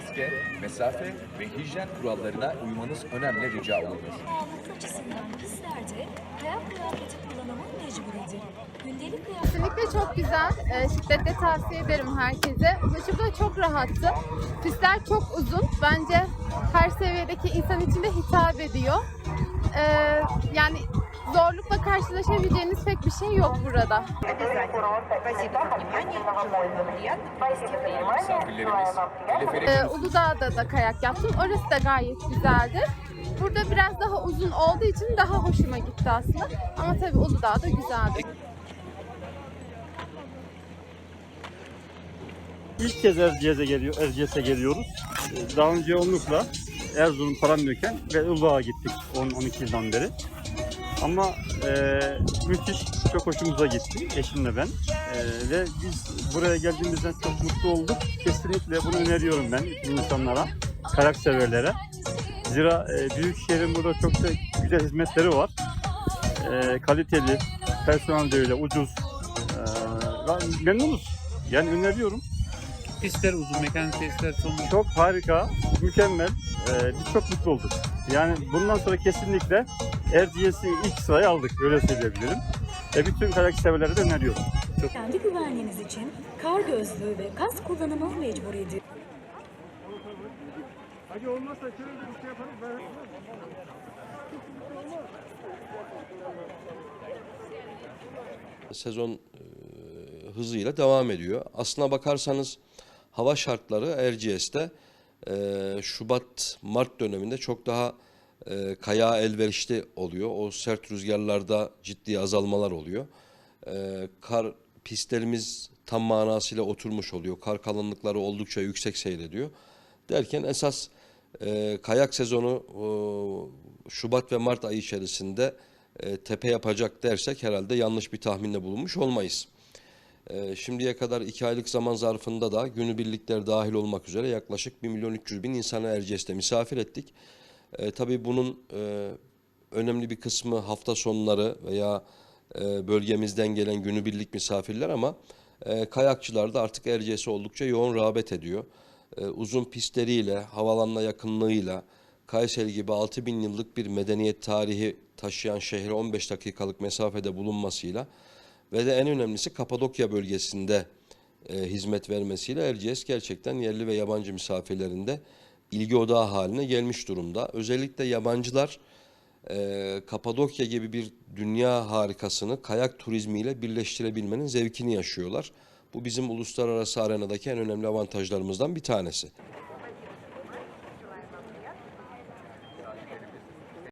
maske, mesafe ve hijyen kurallarına uymanız önemli rica olunur. Sağlık açısından pistlerde kayak kıyafeti kullanımı mecburidir. Gündelik kıyafet Kesinlikle çok güzel. Ee, şiddetle tavsiye ederim herkese. Ulaşım da çok rahattı. Pistler çok uzun. Bence her seviyedeki insan için de hitap ediyor. Ee, yani zorlukla karşılaşabileceğiniz pek bir şey yok burada. Ee, ee, Uludağ'da da kayak yaptım. Orası da gayet güzeldi. Burada biraz daha uzun olduğu için daha hoşuma gitti aslında. Ama tabii Uludağ da güzeldi. İlk kez Erciyes'e geliyor, Erciyes'e geliyoruz. Ee, daha önce yoğunlukla Erzurum, Paramdöken ve Uludağ'a gittik 10-12 yıldan beri. Ama e, müthiş, çok hoşumuza gitti eşimle ben. E, ve biz buraya geldiğimizden çok mutlu olduk. Kesinlikle bunu öneriyorum ben insanlara, kayak severlere. Zira e, büyük şehrin burada çok da güzel hizmetleri var. E, kaliteli, personel de öyle, ucuz. E, memnunuz. Yani öneriyorum. Pistler uzun, mekanik testler son Çok harika, mükemmel. Ee, biz çok mutlu olduk. Yani bundan sonra kesinlikle Erciyes'i ilk sıraya aldık, öyle söyleyebilirim. Ve bütün kayak severlere de öneriyorum. kendi güvenliğiniz için kar gözlüğü ve kask kullanımı mecburidir. Hadi olmazsa şöyle bir şey yaparız. sezon e, hızıyla devam ediyor. Aslına bakarsanız hava şartları Erciyes'te e, Şubat-Mart döneminde çok daha e, kayağa elverişli oluyor. O sert rüzgarlarda ciddi azalmalar oluyor. E, kar pistlerimiz tam manasıyla oturmuş oluyor. Kar kalınlıkları oldukça yüksek seyrediyor. Derken esas e, kayak sezonu e, Şubat ve Mart ayı içerisinde e, tepe yapacak dersek herhalde yanlış bir tahminde bulunmuş olmayız. E, şimdiye kadar iki aylık zaman zarfında da günübirlikler dahil olmak üzere yaklaşık 1 milyon 300 bin insanı Erciyes'te misafir ettik. E, tabii bunun e, önemli bir kısmı hafta sonları veya e, bölgemizden gelen günübirlik misafirler ama e, kayakçılar da artık Erciyes'e oldukça yoğun rağbet ediyor. E, uzun pistleriyle, havalanına yakınlığıyla, Kayseri gibi 6000 yıllık bir medeniyet tarihi taşıyan şehre 15 dakikalık mesafede bulunmasıyla ve de en önemlisi Kapadokya bölgesinde e, hizmet vermesiyle Erciyes gerçekten yerli ve yabancı misafirlerinde ilgi odağı haline gelmiş durumda. Özellikle yabancılar e, Kapadokya gibi bir dünya harikasını kayak turizmiyle birleştirebilmenin zevkini yaşıyorlar. Bu bizim uluslararası arenadaki en önemli avantajlarımızdan bir tanesi.